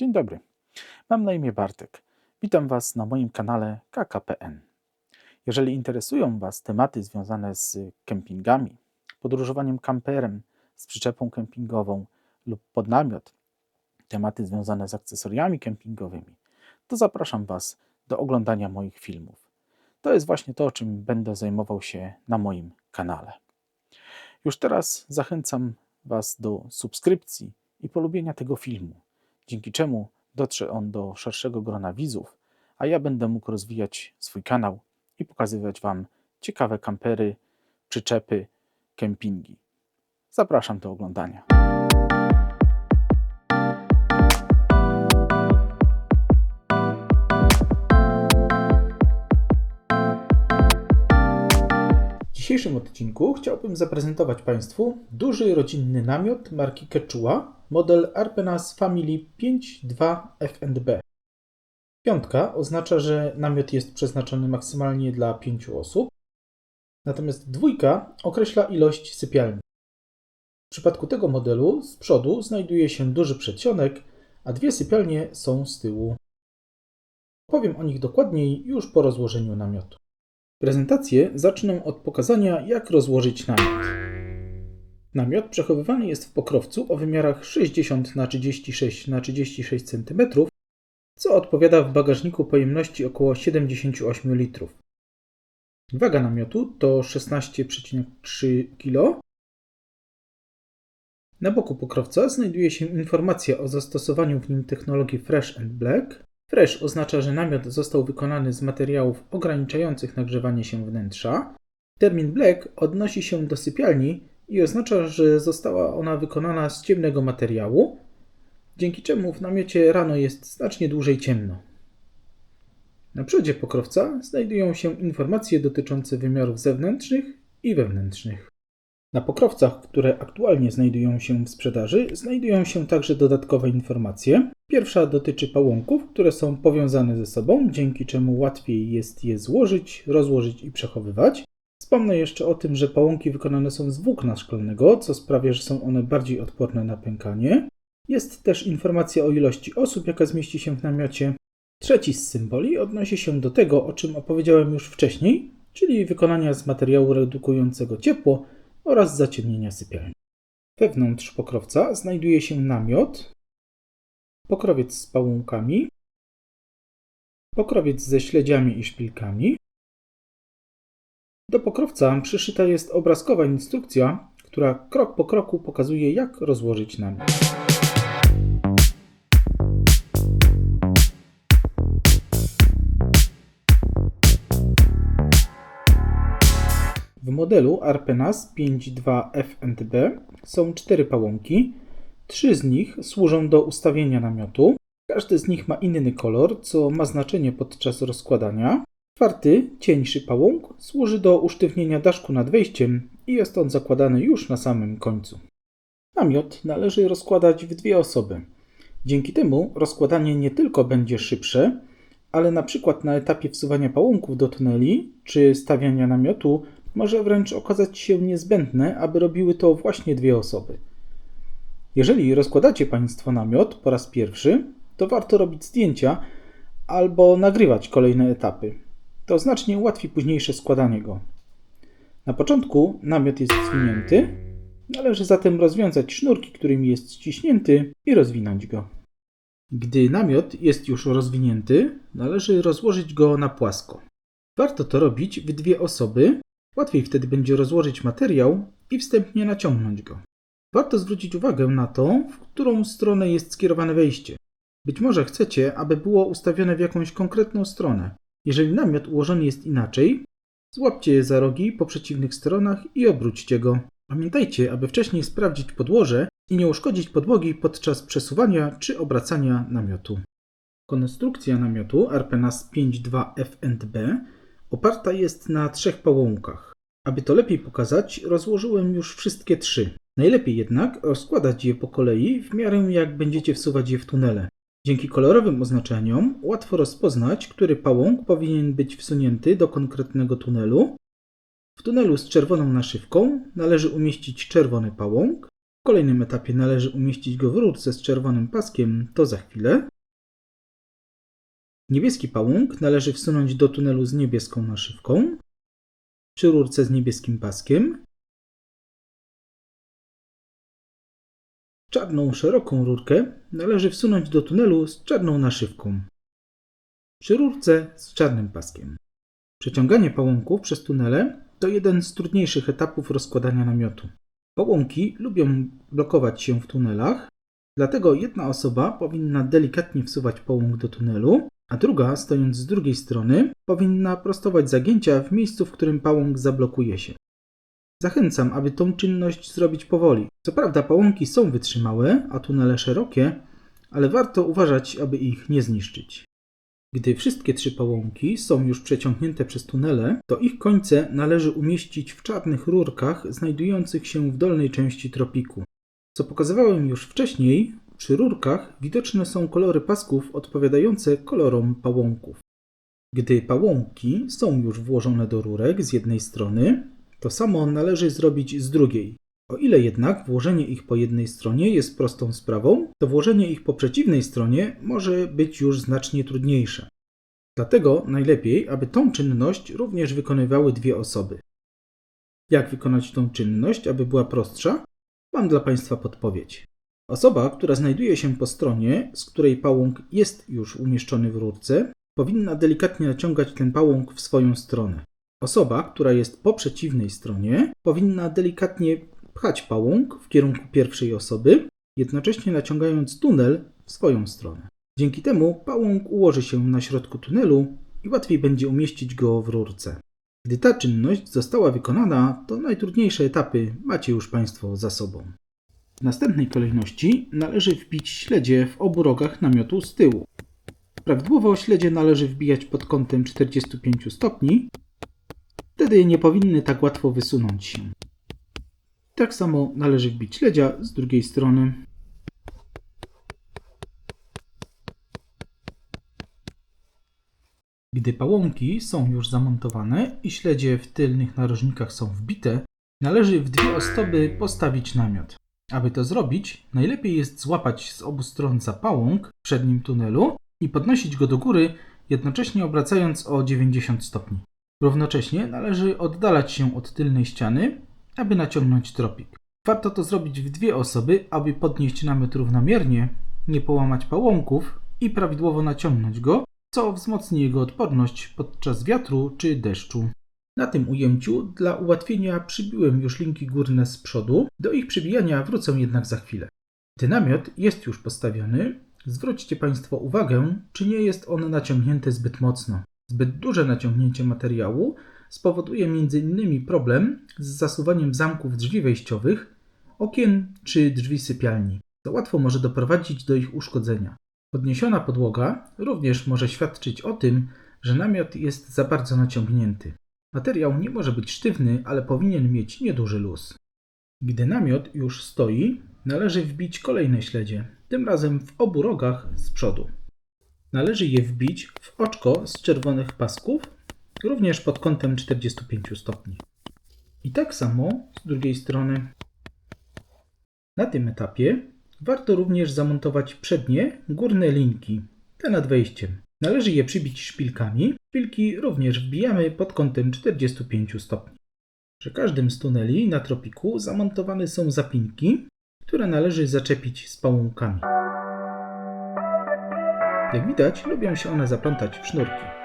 Dzień dobry. Mam na imię Bartek. Witam Was na moim kanale KKPN. Jeżeli interesują Was tematy związane z kempingami, podróżowaniem kamperem, z przyczepą kempingową lub pod namiot, tematy związane z akcesoriami kempingowymi, to zapraszam Was do oglądania moich filmów. To jest właśnie to, czym będę zajmował się na moim kanale. Już teraz zachęcam Was do subskrypcji i polubienia tego filmu, dzięki czemu dotrze on do szerszego grona widzów, a ja będę mógł rozwijać swój kanał i pokazywać Wam ciekawe kampery, przyczepy, kempingi. Zapraszam do oglądania. Dzisiejszym odcinku chciałbym zaprezentować Państwu duży rodzinny namiot marki Quechua, model Arpenas Family 5.2 F&B. Piątka oznacza, że namiot jest przeznaczony maksymalnie dla pięciu osób, natomiast dwójka określa ilość sypialni. W przypadku tego modelu z przodu znajduje się duży przedsionek, a dwie sypialnie są z tyłu. Powiem o nich dokładniej już po rozłożeniu namiotu. Prezentację zacznę od pokazania, jak rozłożyć namiot. Namiot przechowywany jest w pokrowcu o wymiarach 60 na 36 na 36 cm, co odpowiada w bagażniku pojemności około 78 litrów. Waga namiotu to 16,3 kg. Na boku pokrowca znajduje się informacja o zastosowaniu w nim technologii Fresh and Black. Fresh oznacza, że namiot został wykonany z materiałów ograniczających nagrzewanie się wnętrza. Termin Black odnosi się do sypialni i oznacza, że została ona wykonana z ciemnego materiału, dzięki czemu w namiocie rano jest znacznie dłużej ciemno. Na przodzie pokrowca znajdują się informacje dotyczące wymiarów zewnętrznych i wewnętrznych. Na pokrowcach, które aktualnie znajdują się w sprzedaży, znajdują się także dodatkowe informacje. Pierwsza dotyczy pałąków, które są powiązane ze sobą, dzięki czemu łatwiej jest je złożyć, rozłożyć i przechowywać. Wspomnę jeszcze o tym, że pałąki wykonane są z włókna szkolnego, co sprawia, że są one bardziej odporne na pękanie. Jest też informacja o ilości osób, jaka zmieści się w namiocie. Trzeci z symboli odnosi się do tego, o czym opowiedziałem już wcześniej, czyli wykonania z materiału redukującego ciepło oraz zaciemnienia sypialni. Wewnątrz pokrowca znajduje się namiot, pokrowiec z pałąkami, pokrowiec ze śledziami i szpilkami. Do pokrowca przyszyta jest obrazkowa instrukcja, która krok po kroku pokazuje, jak rozłożyć namiot. Modelu Arpenas 5.2 F&B są cztery pałąki. Trzy z nich służą do ustawienia namiotu. Każdy z nich ma inny kolor, co ma znaczenie podczas rozkładania. Czwarty, cieńszy pałąk, służy do usztywnienia daszku nad wejściem i jest on zakładany już na samym końcu. Namiot należy rozkładać w dwie osoby. Dzięki temu rozkładanie nie tylko będzie szybsze, ale na przykład na etapie wsuwania pałąków do tuneli czy stawiania namiotu może wręcz okazać się niezbędne, aby robiły to właśnie dwie osoby. Jeżeli rozkładacie Państwo namiot po raz pierwszy, to warto robić zdjęcia albo nagrywać kolejne etapy. To znacznie ułatwi późniejsze składanie go. Na początku namiot jest zwinięty, należy zatem rozwiązać sznurki, którymi jest ściśnięty i rozwinąć go. Gdy namiot jest już rozwinięty, należy rozłożyć go na płasko. Warto to robić w dwie osoby, Łatwiej wtedy będzie rozłożyć materiał i wstępnie naciągnąć go. Warto zwrócić uwagę na to, w którą stronę jest skierowane wejście. Być może chcecie, aby było ustawione w jakąś konkretną stronę. Jeżeli namiot ułożony jest inaczej, złapcie je za rogi po przeciwnych stronach i obróćcie go. Pamiętajcie, aby wcześniej sprawdzić podłoże i nie uszkodzić podłogi podczas przesuwania czy obracania namiotu. Konstrukcja namiotu Arpenas 5.2 F&B Oparta jest na trzech pałąkach. Aby to lepiej pokazać, rozłożyłem już wszystkie trzy. Najlepiej jednak rozkładać je po kolei w miarę jak będziecie wsuwać je w tunele. Dzięki kolorowym oznaczeniom łatwo rozpoznać, który pałąk powinien być wsunięty do konkretnego tunelu. W tunelu z czerwoną naszywką należy umieścić czerwony pałąk, w kolejnym etapie należy umieścić go w rurce z czerwonym paskiem, to za chwilę. Niebieski pałąk należy wsunąć do tunelu z niebieską naszywką przy rurce z niebieskim paskiem. Czarną, szeroką rurkę należy wsunąć do tunelu z czarną naszywką przy rurce z czarnym paskiem. Przeciąganie pałąków przez tunele to jeden z trudniejszych etapów rozkładania namiotu. Pałąki lubią blokować się w tunelach, dlatego jedna osoba powinna delikatnie wsuwać pałąk do tunelu, a druga, stojąc z drugiej strony, powinna prostować zagięcia w miejscu, w którym pałąk zablokuje się. Zachęcam, aby tą czynność zrobić powoli. Co prawda pałąki są wytrzymałe, a tunele szerokie, ale warto uważać, aby ich nie zniszczyć. Gdy wszystkie trzy pałąki są już przeciągnięte przez tunele, to ich końce należy umieścić w czarnych rurkach znajdujących się w dolnej części tropiku. Co pokazywałem już wcześniej, przy rurkach widoczne są kolory pasków odpowiadające kolorom pałąków. Gdy pałąki są już włożone do rurek z jednej strony, to samo należy zrobić z drugiej. O ile jednak włożenie ich po jednej stronie jest prostą sprawą, to włożenie ich po przeciwnej stronie może być już znacznie trudniejsze. Dlatego najlepiej, aby tą czynność również wykonywały dwie osoby. Jak wykonać tą czynność, aby była prostsza? Mam dla Państwa podpowiedź. Osoba, która znajduje się po stronie, z której pałąk jest już umieszczony w rurce, powinna delikatnie naciągać ten pałąk w swoją stronę. Osoba, która jest po przeciwnej stronie, powinna delikatnie pchać pałąk w kierunku pierwszej osoby, jednocześnie naciągając tunel w swoją stronę. Dzięki temu pałąk ułoży się na środku tunelu i łatwiej będzie umieścić go w rurce. Gdy ta czynność została wykonana, to najtrudniejsze etapy macie już Państwo za sobą. W następnej kolejności należy wbić śledzie w obu rogach namiotu z tyłu. Prawidłowo śledzie należy wbijać pod kątem 45 stopni, wtedy nie powinny tak łatwo wysunąć się. Tak samo należy wbić śledzia z drugiej strony. Gdy pałąki są już zamontowane i śledzie w tylnych narożnikach są wbite, należy w dwie ozdoby postawić namiot. Aby to zrobić, najlepiej jest złapać z obu stron za pałąk w przednim tunelu i podnosić go do góry, jednocześnie obracając o 90 stopni. Równocześnie należy oddalać się od tylnej ściany, aby naciągnąć tropik. Warto to zrobić w dwie osoby, aby podnieść namiot równomiernie, nie połamać pałąków i prawidłowo naciągnąć go, co wzmocni jego odporność podczas wiatru czy deszczu. Na tym ujęciu dla ułatwienia przybiłem już linki górne z przodu, do ich przybijania wrócę jednak za chwilę. Gdy namiot jest już postawiony, zwróćcie Państwo uwagę, czy nie jest on naciągnięty zbyt mocno. Zbyt duże naciągnięcie materiału spowoduje m.in. problem z zasuwaniem zamków drzwi wejściowych, okien czy drzwi sypialni, co łatwo może doprowadzić do ich uszkodzenia. Podniesiona podłoga również może świadczyć o tym, że namiot jest za bardzo naciągnięty. Materiał nie może być sztywny, ale powinien mieć nieduży luz. Gdy namiot już stoi, należy wbić kolejne śledzie, tym razem w obu rogach z przodu. Należy je wbić w oczko z czerwonych pasków, również pod kątem 45 stopni. I tak samo z drugiej strony. Na tym etapie warto również zamontować przednie górne linki, te nad wejściem. Należy je przybić szpilkami. Szpilki również wbijamy pod kątem 45 stopni. Przy każdym z tuneli na tropiku zamontowane są zapinki, które należy zaczepić z pałąkami. Jak widać, lubią się one zaplątać w sznurki.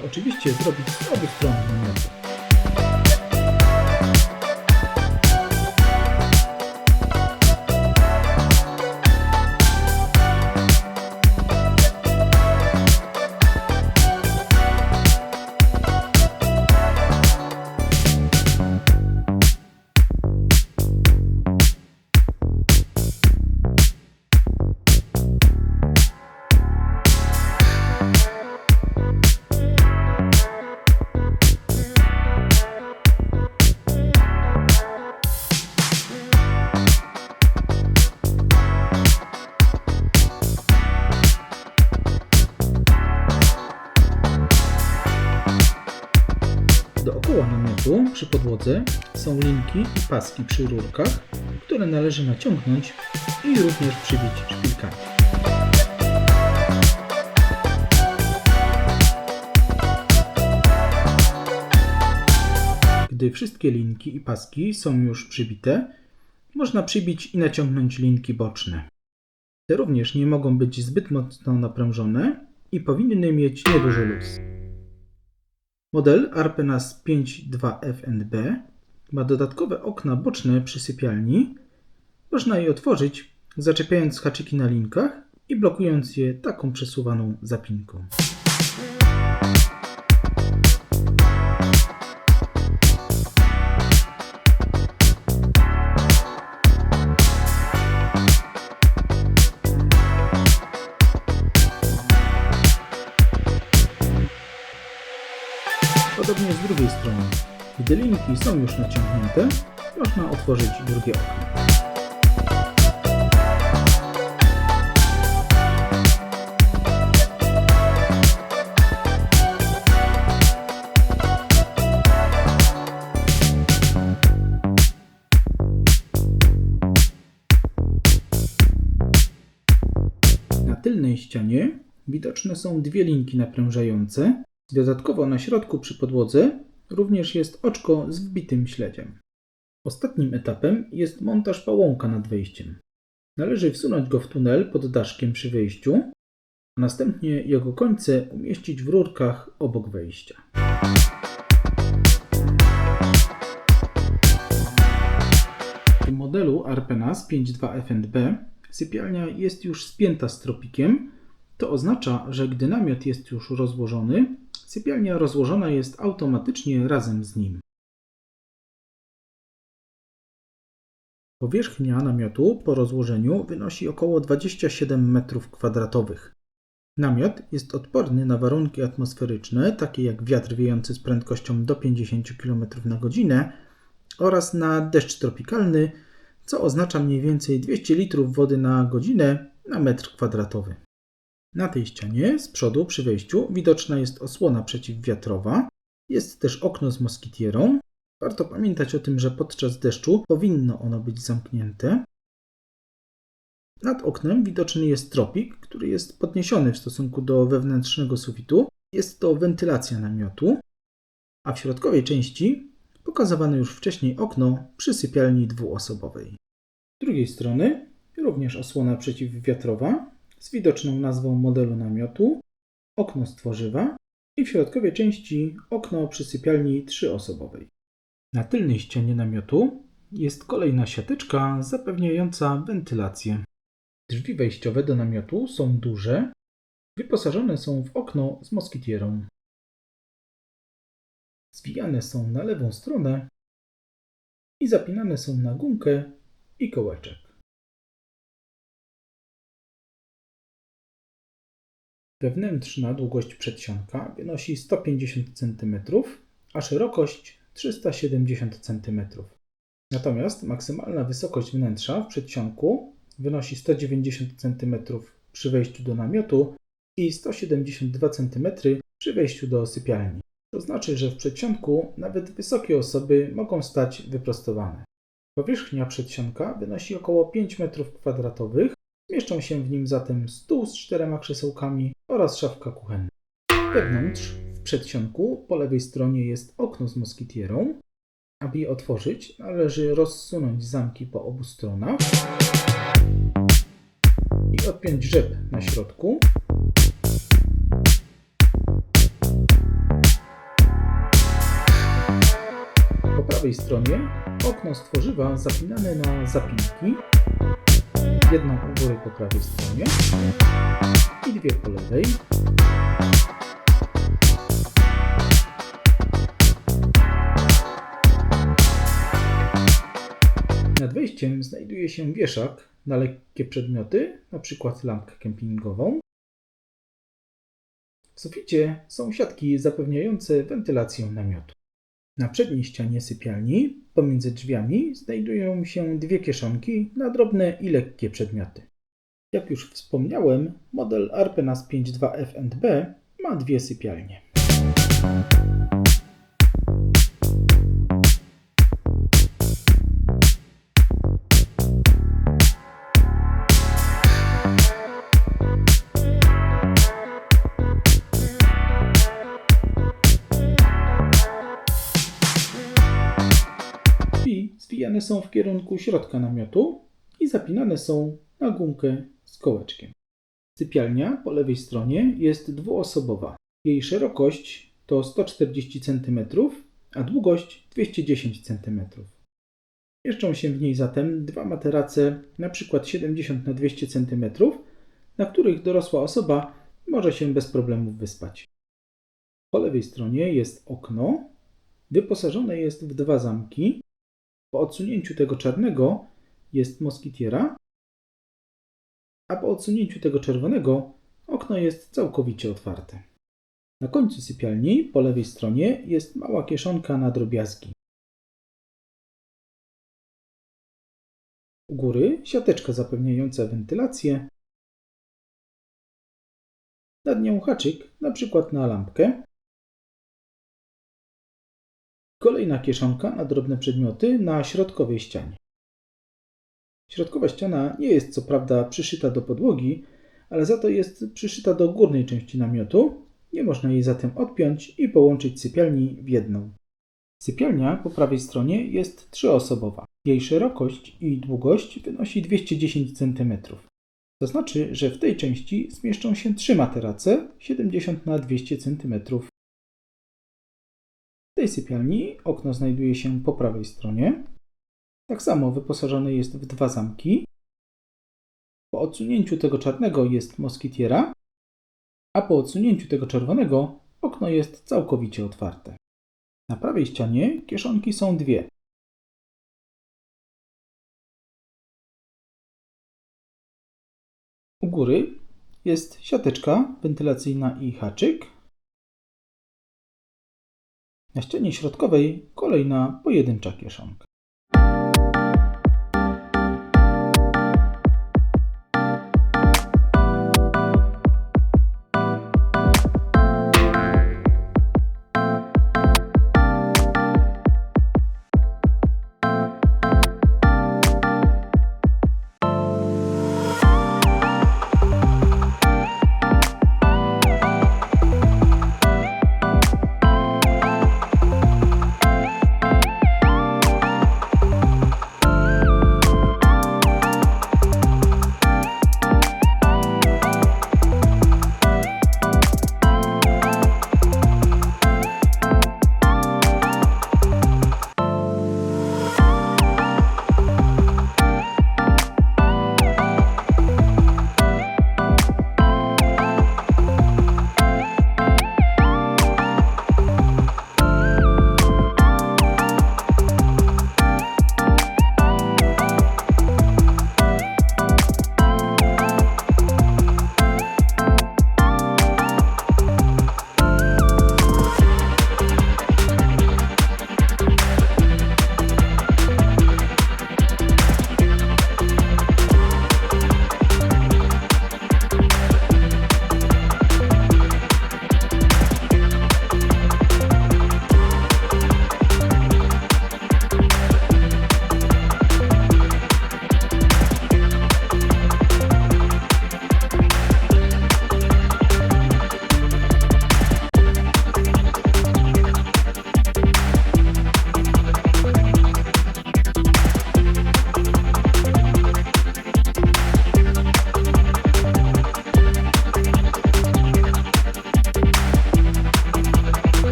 To oczywiście zrobić z obu stron podłodze są linki i paski przy rurkach, które należy naciągnąć i również przybić szpilkami. Gdy wszystkie linki i paski są już przybite, można przybić i naciągnąć linki boczne. Te również nie mogą być zbyt mocno naprężone i powinny mieć nieduży luz. Model Arpenas 5.2 ma dodatkowe okna boczne przy sypialni. Można je otworzyć, zaczepiając haczyki na linkach i blokując je taką przesuwaną zapinką. Drugiej strony. Gdy linki są już naciągnięte, można otworzyć drugie okno. Na tylnej ścianie widoczne są dwie linki naprężające. Dodatkowo na środku przy podłodze również jest oczko z wbitym śledziem. Ostatnim etapem jest montaż pałąka nad wejściem. Należy wsunąć go w tunel pod daszkiem przy wejściu, a następnie jego końce umieścić w rurkach obok wejścia. W modelu Arpenas 5.2 FNB sypialnia jest już spięta stropikiem. To oznacza, że gdy namiot jest już rozłożony, sypialnia rozłożona jest automatycznie razem z nim. Powierzchnia namiotu po rozłożeniu wynosi około 27 m2. Namiot jest odporny na warunki atmosferyczne, takie jak wiatr wiejący z prędkością do 50 km na godzinę oraz na deszcz tropikalny, co oznacza mniej więcej 200 litrów wody na godzinę na metr kwadratowy. Na tej ścianie z przodu przy wejściu widoczna jest osłona przeciwwiatrowa. Jest też okno z moskitierą. Warto pamiętać o tym, że podczas deszczu powinno ono być zamknięte. Nad oknem widoczny jest tropik, który jest podniesiony w stosunku do wewnętrznego sufitu. Jest to wentylacja namiotu, a w środkowej części pokazane już wcześniej okno przy sypialni dwuosobowej. Z drugiej strony również osłona przeciwwiatrowa z widoczną nazwą modelu namiotu, okno z tworzywa i w środkowej części okno przy sypialni trzyosobowej. Na tylnej ścianie namiotu jest kolejna siateczka zapewniająca wentylację. Drzwi wejściowe do namiotu są duże, wyposażone są w okno z moskitierą. Zwijane są na lewą stronę i zapinane są na gumkę i kołeczek. Wewnętrzna długość przedsionka wynosi 150 cm, a szerokość 370 cm. Natomiast maksymalna wysokość wnętrza w przedsionku wynosi 190 cm przy wejściu do namiotu i 172 cm przy wejściu do sypialni. To znaczy, że w przedsionku nawet wysokie osoby mogą stać wyprostowane. Powierzchnia przedsionka wynosi około 5 m2, Mieszczą się w nim zatem stół z czterema krzesełkami oraz szafka kuchenna. Wewnątrz, w przedsionku, po lewej stronie jest okno z moskitierą. Aby je otworzyć, należy rozsunąć zamki po obu stronach i odpiąć rzep na środku. Po prawej stronie okno z tworzywa zapinane na zapinki jedną u góry po prawej stronie i dwie po lewej. Nad wejściem znajduje się wieszak na lekkie przedmioty, np. lampkę kempingową. W suficie są siatki zapewniające wentylację namiotu. Na przedniej ścianie sypialni, pomiędzy drzwiami, znajdują się dwie kieszonki na drobne i lekkie przedmioty. Jak już wspomniałem, model Arpenas 5.2 F&B ma dwie sypialnie. Są w kierunku środka namiotu i zapinane są na gumkę z kołeczkiem. Sypialnia po lewej stronie jest dwuosobowa. Jej szerokość to 140 cm, a długość 210 cm. Mieszczą się w niej zatem dwa materace, np. 70 na 200 cm, na których dorosła osoba może się bez problemów wyspać. Po lewej stronie jest okno, wyposażone jest w dwa zamki. Po odsunięciu tego czarnego jest moskitiera, a po odsunięciu tego czerwonego okno jest całkowicie otwarte. Na końcu sypialni po lewej stronie jest mała kieszonka na drobiazgi. U góry siateczka zapewniająca wentylację. Nad nią haczyk, na przykład na lampkę. Kolejna kieszonka na drobne przedmioty na środkowej ścianie. Środkowa ściana nie jest co prawda przyszyta do podłogi, ale za to jest przyszyta do górnej części namiotu. Nie można jej zatem odpiąć i połączyć sypialni w jedną. Sypialnia po prawej stronie jest trzyosobowa. Jej szerokość i długość wynosi 210 cm. To znaczy, że w tej części zmieszczą się trzy materace 70 na 200 cm. W tej sypialni okno znajduje się po prawej stronie. Tak samo wyposażone jest w dwa zamki. Po odsunięciu tego czarnego jest moskitiera, a po odsunięciu tego czerwonego okno jest całkowicie otwarte. Na prawej ścianie kieszonki są dwie. U góry jest siateczka wentylacyjna i haczyk. Na ścianie środkowej kolejna pojedyncza kieszonka.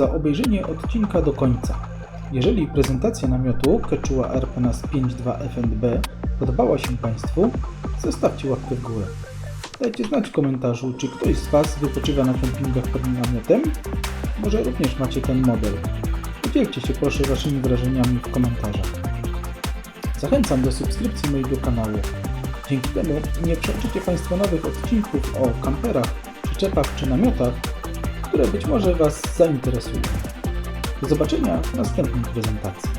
Za obejrzenie odcinka do końca. Jeżeli prezentacja namiotu Quechua RPNAS 5.2 FNB podobała się Państwu, zostawcie łapkę w górę. Dajcie znać w komentarzu, czy ktoś z Was wypoczywa na kempingach pod namiotem. Może również macie ten model. Podzielcie się proszę Waszymi wrażeniami w komentarzach. Zachęcam do subskrypcji mojego kanału. Dzięki temu nie przeoczycie Państwo nowych odcinków o kamperach, przyczepach czy namiotach, które być może Was zainteresują. Do zobaczenia w następnej prezentacji.